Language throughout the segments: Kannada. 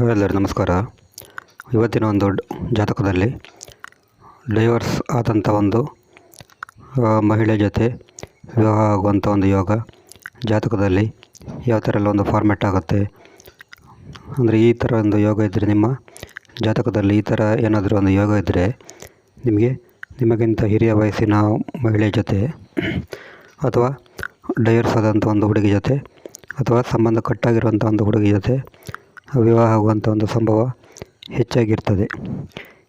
ಎಲ್ಲರಿಗೂ ನಮಸ್ಕಾರ. ಇವತ್ತಿನ ಒಂದು ಜಾತಕದಲ್ಲಿ ಡೈವರ್ಸ್ ಆದಂಥ ಒಂದು ಮಹಿಳೆ ಜೊತೆ ವಿವಾಹ ಆಗುವಂಥ ಒಂದು ಯೋಗ ಜಾತಕದಲ್ಲಿ ಯಾವ ಥರ ಎಲ್ಲ ಒಂದು ಫಾರ್ಮೆಟ್ ಆಗುತ್ತೆ? ಅಂದರೆ ಈ ಥರ ಒಂದು ಯೋಗ ಇದ್ದರೆ ನಿಮ್ಮ ಜಾತಕದಲ್ಲಿ ಈ ಥರ ಏನಾದರೂ ಒಂದು ಯೋಗ ಇದ್ದರೆ ನಿಮಗೆ, ನಿಮಗಿಂತ ಹಿರಿಯ ವಯಸ್ಸಿನ ಮಹಿಳೆ ಜೊತೆ ಅಥವಾ ಡೈವರ್ಸ್ ಆದಂಥ ಒಂದು ಹುಡುಗಿ ಜೊತೆ ಅಥವಾ ಸಂಬಂಧ ಕಟ್ಟಾಗಿರುವಂಥ ಒಂದು ಹುಡುಗಿ ಜೊತೆ ವಿವಾಹ ಆಗುವಂಥ ಒಂದು ಸಂಭವ ಹೆಚ್ಚಾಗಿರ್ತದೆ.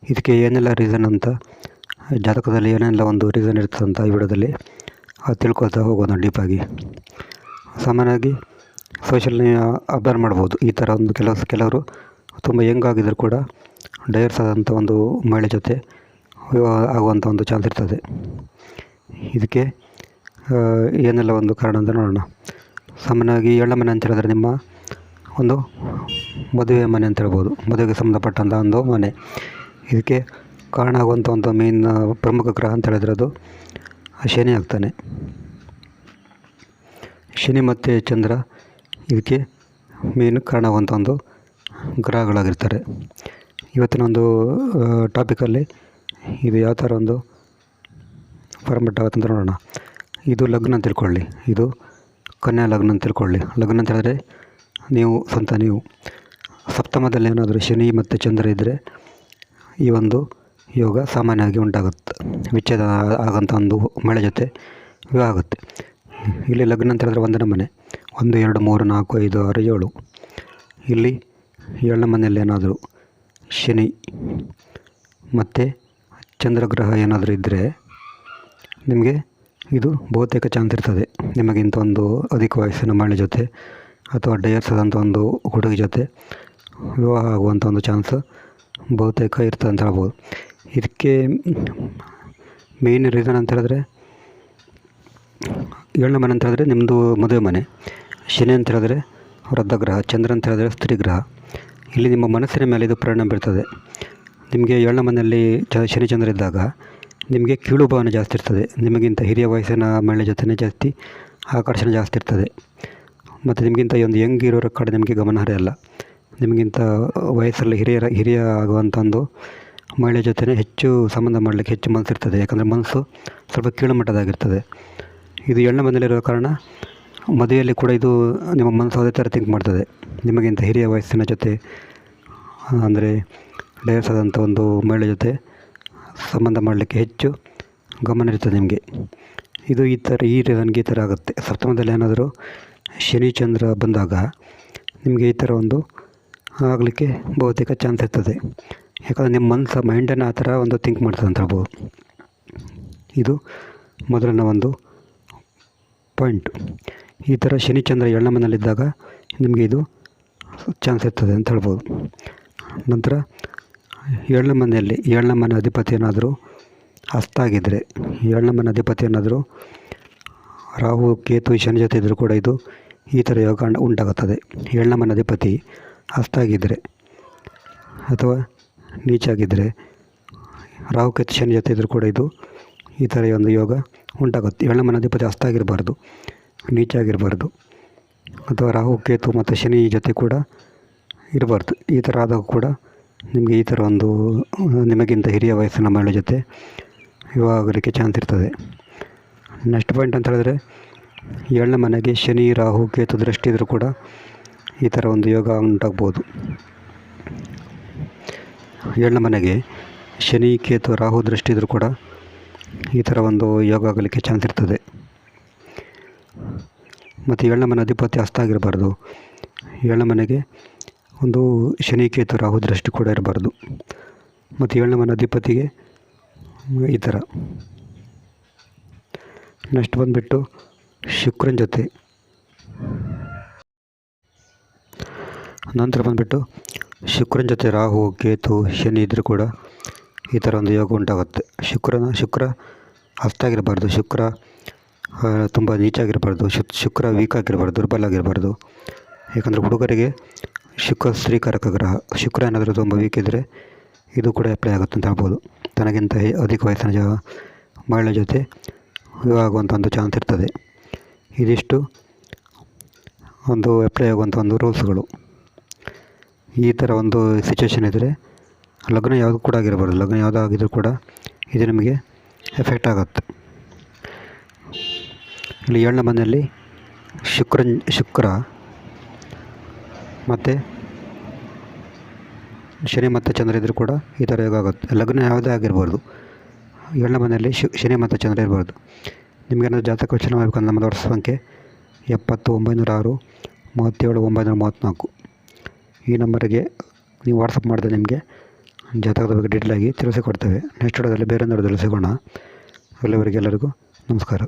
ಇದಕ್ಕೆ ಏನೆಲ್ಲ ರೀಸನ್ ಅಂತ ಜಾತಕದಲ್ಲಿ ಏನೆಲ್ಲ ಒಂದು ರೀಸನ್ ಇರ್ತದೆ ಅಂತ ಈ ವಿಡಿಯೋದಲ್ಲಿ ಅದು ತಿಳ್ಕೊಳ್ತಾ ಹೋಗೋಣ ಡೀಪಾಗಿ ಸಾಮಾನ್ಯವಾಗಿ ಸೋಷಿಯಲ್ ಅಬ್ಸರ್ವ್ ಮಾಡ್ಬೋದು. ಈ ಥರ ಒಂದು ಕೆಲವು ಕೆಲವರು ತುಂಬ ಯಂಗ್ ಆಗಿದ್ದರೂ ಕೂಡ ಡೈವರ್ಸ್ ಆದಂಥ ಒಂದು ಮಹಿಳೆ ಜೊತೆ ವಿವಾಹ ಆಗುವಂಥ ಒಂದು ಚಾನ್ಸ್ ಇರ್ತದೆ. ಇದಕ್ಕೆ ಏನೆಲ್ಲ ಒಂದು ಕಾರಣ ಅಂತ ನೋಡೋಣ. ಸಾಮಾನ್ಯವಾಗಿ ಎಳ್ಳಮನೆ ಮನೆ ಅಂತ ಹೇಳಿದ್ರೆ ನಿಮ್ಮ ಒಂದು ಮದುವೆ ಮನೆ ಅಂತ ಹೇಳ್ಬೋದು. ಮದುವೆಗೆ ಸಂಬಂಧಪಟ್ಟಂಥ ಒಂದು ಮನೆ. ಇದಕ್ಕೆ ಕಾರಣ ಆಗುವಂಥ ಒಂದು ಮೇನ್ ಪ್ರಮುಖ ಗ್ರಹ ಅಂತ ಹೇಳಿದ್ರೆ ಅದು ಶನಿ ಆಗ್ತಾನೆ. ಶನಿ ಮತ್ತು ಚಂದ್ರ ಇದಕ್ಕೆ ಮೇನ್ ಕಾರಣ ಆಗುವಂಥ ಒಂದು ಗ್ರಹಗಳಾಗಿರ್ತಾರೆ. ಇವತ್ತಿನ ಒಂದು ಟಾಪಿಕಲ್ಲಿ ಇದು ಯಾವ ಥರ ಒಂದು ಫಾರ್ಮೆಟ್ ಆಗುತ್ತೆ ನೋಡೋಣ. ಇದು ಲಗ್ನ ಅಂತ ತಿಳ್ಕೊಳ್ಳಿ. ಇದು ಕನ್ಯಾ ಲಗ್ನ ಅಂತ ತಿಳ್ಕೊಳ್ಳಿ. ಲಗ್ನ ಅಂತ ಹೇಳಿದ್ರೆ ನೀವು ಸ್ವಂತ ನೀವು. ಸಪ್ತಮದಲ್ಲಿ ಏನಾದರೂ ಶನಿ ಮತ್ತು ಚಂದ್ರ ಇದ್ದರೆ ಈ ಒಂದು ಯೋಗ ಸಾಮಾನ್ಯವಾಗಿ ಉಂಟಾಗುತ್ತೆ. ವಿಚ್ಛೇದ ಆಗಂಥ ಒಂದು ಮಳೆ ಜೊತೆ ವಿವಾಹ ಆಗುತ್ತೆ. ಇಲ್ಲಿ ಲಗ್ನ ಅಂತ ಹೇಳಿದ್ರೆ ಒಂದನೇ ಮನೆ. ಒಂದು, ಎರಡು, ಮೂರು, ನಾಲ್ಕು, ಐದು, ಆರು, ಏಳು. ಇಲ್ಲಿ ಏಳನೇ ಮನೆಯಲ್ಲಿ ಏನಾದರೂ ಶನಿ ಮತ್ತು ಚಂದ್ರಗ್ರಹ ಏನಾದರೂ ಇದ್ದರೆ ನಿಮಗೆ ಇದು ಬಹುತೇಕ ಚಾನ್ಸ್ ಇರ್ತದೆ. ನಿಮಗಿಂತ ಒಂದು ಅಧಿಕ ವಯಸ್ಸಿನ ಮಳೆ ಜೊತೆ ಅಥವಾ ಡಯರ್ಸ್ ಒಂದು ಹುಡುಗಿ ಜೊತೆ ವಿವಾಹ ಆಗುವಂಥ ಒಂದು ಚಾನ್ಸ್ ಬಹುತೇಕ ಇರ್ತದೆ ಅಂತ ಹೇಳ್ಬೋದು. ಇದಕ್ಕೆ ಮೇಯ್ನ್ ರೀಸನ್ ಅಂತ ಹೇಳಿದ್ರೆ, ಏಳನೇ ಮನೆ ಅಂತ ಹೇಳಿದ್ರೆ ನಿಮ್ಮದು ಮದುವೆ ಮನೆ. ಶನಿ ಅಂತ ಹೇಳಿದ್ರೆ ವೃದ್ಧಗ್ರಹ ಚಂದ್ರ ಅಂತ ಹೇಳಿದ್ರೆ ಸ್ತ್ರೀ ಗ್ರಹ. ಇಲ್ಲಿ ನಿಮ್ಮ ಮನಸ್ಸಿನ ಮೇಲೆ ಇದು ಪರಿಣಾಮ ಬೀರ್ತದೆ. ನಿಮಗೆ ಏಳನೇ ಮನೆಯಲ್ಲಿ ಚ ಶನಿಚಂದ್ರ ಇದ್ದಾಗ ನಿಮಗೆ ಕೀಳು ಭಾವನೆ ಜಾಸ್ತಿ ಇರ್ತದೆ. ನಿಮಗಿಂತ ಹಿರಿಯ ವಯಸ್ಸಿನ ಮಹಿಳೆ ಜೊತೆನೇ ಜಾಸ್ತಿ ಆಕರ್ಷಣೆ ಜಾಸ್ತಿ ಇರ್ತದೆ. ಮತ್ತು ನಿಮಗಿಂತ ಒಂದು ಯಂಗ್ ಇರೋರ ಕಡೆ ನಿಮಗೆ ಗಮನ ಹರಿಯಲ್ಲ. ನಿಮಗಿಂತ ವಯಸ್ಸಲ್ಲಿ ಹಿರಿಯರ, ಹಿರಿಯ ಆಗುವಂಥ ಒಂದು ಮಹಿಳೆ ಜೊತೆನೇ ಹೆಚ್ಚು ಸಂಬಂಧ ಮಾಡಲಿಕ್ಕೆ ಹೆಚ್ಚು ಮನಸ್ಸಿರ್ತದೆ. ಯಾಕಂದರೆ ಮನಸ್ಸು ಸ್ವಲ್ಪ ಕೀಳುಮಟ್ಟದಾಗಿರ್ತದೆ. ಇದು ಎಣ್ಣೆ ಮನೆಯಲ್ಲಿರೋ ಕಾರಣ ಮದುವೆಯಲ್ಲಿ ಕೂಡ ಇದು ನಿಮ್ಮ ಮನಸ್ಸು ಅದೇ ಥರ ಥಿಂಕ್ ಮಾಡ್ತದೆ. ನಿಮಗಿಂತ ಹಿರಿಯ ವಯಸ್ಸಿನ ಜೊತೆ, ಅಂದರೆ ಡೈವರ್ಸ್ ಆದಂಥ ಒಂದು ಮಹಿಳೆ ಜೊತೆ ಸಂಬಂಧ ಮಾಡಲಿಕ್ಕೆ ಹೆಚ್ಚು ಗಮನ ಇರ್ತದೆ ನಿಮಗೆ. ಇದು ಈ ಥರ, ಈ ನನಗೆ ಈ ಥರ ಆಗುತ್ತೆ. ಸಪ್ತಮದಲ್ಲಿ ಏನಾದರೂ ಶನಿ, ಚಂದ್ರ ಬಂದಾಗ ನಿಮಗೆ ಈ ಥರ ಒಂದು ಆಗಲಿಕ್ಕೆ ಬಹುತೇಕ ಚಾನ್ಸ್ ಇರ್ತದೆ. ಯಾಕಂದರೆ ನಿಮ್ಮ ಮನಸ್ಸು ಮೈಂಡನ್ನು ಆ ಥರ ಒಂದು ಥಿಂಕ್ ಮಾಡ್ತದೆ ಅಂತ ಹೇಳ್ಬೋದು. ಇದು ಮೊದಲನೇ ಒಂದು ಪಾಯಿಂಟ್ ಈ ಥರ ಶನಿಚಂದ್ರ ಏಳನೇ ಮನೆಯಲ್ಲಿದ್ದಾಗ ನಿಮಗೆ ಇದು ಚಾನ್ಸ್ ಇರ್ತದೆ ಅಂತ ಹೇಳ್ಬೋದು. ನಂತರ ಏಳನೇ ಮನೆಯಲ್ಲಿ, ಏಳನೇ ಮನೆ ಅಧಿಪತಿ ಏನಾದರೂ ಹಸ್ತ ಆಗಿದ್ದರೆ ಏಳನೇ ಮನೆ ಅಧಿಪತಿ ಏನಾದರೂ ರಾಹು, ಕೇತು, ಶನಿ ಜೊತೆ ಇದ್ದರೂ ಕೂಡ ಇದು ಈ ಥರ ಯೋಗ ಉಂಟ- ಉಂಟಾಗುತ್ತದೆ. ಏಳನೇ ಮನೆ ಅಧಿಪತಿ ಹಸ್ತ ಆಗಿದ್ದರೆ ಅಥವಾ ನೀಚಾಗಿದ್ದರೆ ರಾಹು ಕೇತು ಶನಿ ಜೊತೆ ಇದ್ದರೂ ಕೂಡ ಇದು ಈ ಥರ ಒಂದು ಯೋಗ ಉಂಟಾಗುತ್ತೆ. ಏಳನೇ ಮನೆ ಅಧಿಪತಿ ಹಸ್ತ ಆಗಿರಬಾರ್ದು ನೀಚಾಗಿರಬಾರ್ದು ಅಥವಾ ರಾಹು, ಕೇತು ಮತ್ತು ಶನಿ ಜೊತೆ ಕೂಡ ಇರಬಾರ್ದು. ಈ ಥರ ಆದಾಗ ಕೂಡ ನಿಮಗೆ ಈ ಥರ ಒಂದು, ನಿಮಗಿಂತ ಹಿರಿಯ ವಯಸ್ಸಿನ ಮಹಿಳೆ ಜೊತೆ ವಿವಾಹ ಆಗಲಿಕ್ಕೆ ಚಾನ್ಸ್ ಇರ್ತದೆ. ನೆಕ್ಸ್ಟ್ ಪಾಯಿಂಟ್ ಅಂತ ಹೇಳಿದ್ರೆ, ಏಳನೇ ಮನೆಗೆ ಶನಿ, ರಾಹು, ಕೇತು ದೃಷ್ಟಿ ಇದ್ದರೂ ಕೂಡ ಈ ಥರ ಒಂದು ಯೋಗ ಉಂಟಾಗ್ಬೋದು. ಏಳನೇ ಮನೆಗೆ ಶನಿ, ಕೇತು, ರಾಹು ದೃಷ್ಟಿ ಇದ್ದರೂ ಕೂಡ ಈ ಥರ ಒಂದು ಯೋಗ ಆಗಲಿಕ್ಕೆ ಚಾನ್ಸ್ ಇರ್ತದೆ. ಮತ್ತು ಏಳನೇ ಮನೆ ಅಧಿಪತಿ ಹಸ್ತ ಆಗಿರಬಾರ್ದು. ಏಳನೇ ಮನೆಗೆ ಒಂದು ಶನಿ, ಕೇತು, ರಾಹು ದೃಷ್ಟಿ ಕೂಡ ಇರಬಾರ್ದು. ಮತ್ತು ಏಳನೇ ಮನೆ ಅಧಿಪತಿಗೆ ಈ ಥರ. ನೆಕ್ಸ್ಟ್ ಬಂದುಬಿಟ್ಟು ಶುಕ್ರನ ಜೊತೆ ನಂತರ ಬಂದುಬಿಟ್ಟು ಶುಕ್ರನ ಜೊತೆ ರಾಹು, ಕೇತು, ಶನಿ ಇದ್ದರೂ ಕೂಡ ಈ ಥರ ಒಂದು ಯೋಗ ಉಂಟಾಗುತ್ತೆ. ಶುಕ್ರನ, ಶುಕ್ರ ಹಸ್ತಾಗಿರಬಾರ್ದು ಶುಕ್ರ ತುಂಬ ನೀಚಾಗಿರಬಾರ್ದು. ಶು, ಶುಕ್ರ ವೀಕ್ ಆಗಿರಬಾರ್ದು, ದುರ್ಬಲ ಆಗಿರಬಾರ್ದು. ಯಾಕಂದರೆ ಹುಡುಗರಿಗೆ ಶುಕ್ರ ಸ್ತ್ರೀಕಾರಕ ಗ್ರಹ. ಶುಕ್ರ ಏನಾದರೂ ತುಂಬ ವೀಕ್ ಇದ್ದರೆ ಇದು ಕೂಡ ಅಪ್ಲೈ ಆಗುತ್ತೆ ಅಂತ ಹೇಳ್ಬೋದು. ತನಗಿಂತ ಅಧಿಕ ವಯಸ್ಸಿನ ಜ, ಮಹಿಳೆ ಜೊತೆ ವಿವಾಹ ಆಗುವಂಥ ಒಂದು ಚಾನ್ಸ್ ಇರ್ತದೆ. ಇದಿಷ್ಟು ಒಂದು ಅಪ್ಲೈ ಆಗುವಂಥ ಒಂದು ರೂಲ್ಸ್ಗಳು ಈ ಥರ ಒಂದು ಸಿಚುವೇಶನ್ ಇದ್ದರೆ ಲಗ್ನ ಯಾವುದು ಕೂಡ ಆಗಿರ್ಬಾರ್ದು ಲಗ್ನ ಯಾವುದು ಆಗಿದ್ರೂ ಕೂಡ ಇದು ನಿಮಗೆ ಎಫೆಕ್ಟ್ ಆಗುತ್ತೆ. ಇಲ್ಲಿ ಏಳನೇ ಮನೆಯಲ್ಲಿ ಶುಕ್ರನ್ ಶುಕ್ರ ಮತ್ತು ಶನಿ ಮತ್ತು ಚಂದ್ರ ಇದ್ದರೂ ಕೂಡ ಈ ಥರ ಯೋಗ ಆಗುತ್ತೆ. ಲಗ್ನ ಯಾವುದೇ ಆಗಿರ್ಬೋದು. ಏಳನೇ ಮನೆಯಲ್ಲಿ ಶು, ಶನಿ ಮತ್ತು ಚಂದ್ರ ಇರಬಾರ್ದು ನಿಮಗೇನಾದ್ರು ಜಾತಕ ವಿಚಾರ ಮಾಡಬೇಕಂದ್ರೆ ನಮ್ಮ ವರ್ಷ ಸಂಖ್ಯೆ ಎಪ್ಪತ್ತು ಒಂಬೈನೂರ ಆರು ಮೂವತ್ತೇಳು ಒಂಬೈನೂರ ಮೂವತ್ತ್ನಾಲ್ಕು. ಈ ನಂಬರಿಗೆ ನೀವು ವಾಟ್ಸಪ್ ಮಾಡಿದ್ರೆ ನಿಮಗೆ ಜಾತಕದ ಬಗ್ಗೆ ಡೀಟೇಲಾಗಿ ತಿಳಿಸಿಕೊಡ್ತೇವೆ. ನೆಕ್ಸ್ಟ್ ವಿಡಿಯೋದಲ್ಲಿ ಬೇರೆ ನೋಡೋದಲ್ಲಿ ಸಿಗೋಣ. ಅಲ್ಲಿವರೆಗೆ ಎಲ್ಲರಿಗೂ ನಮಸ್ಕಾರ.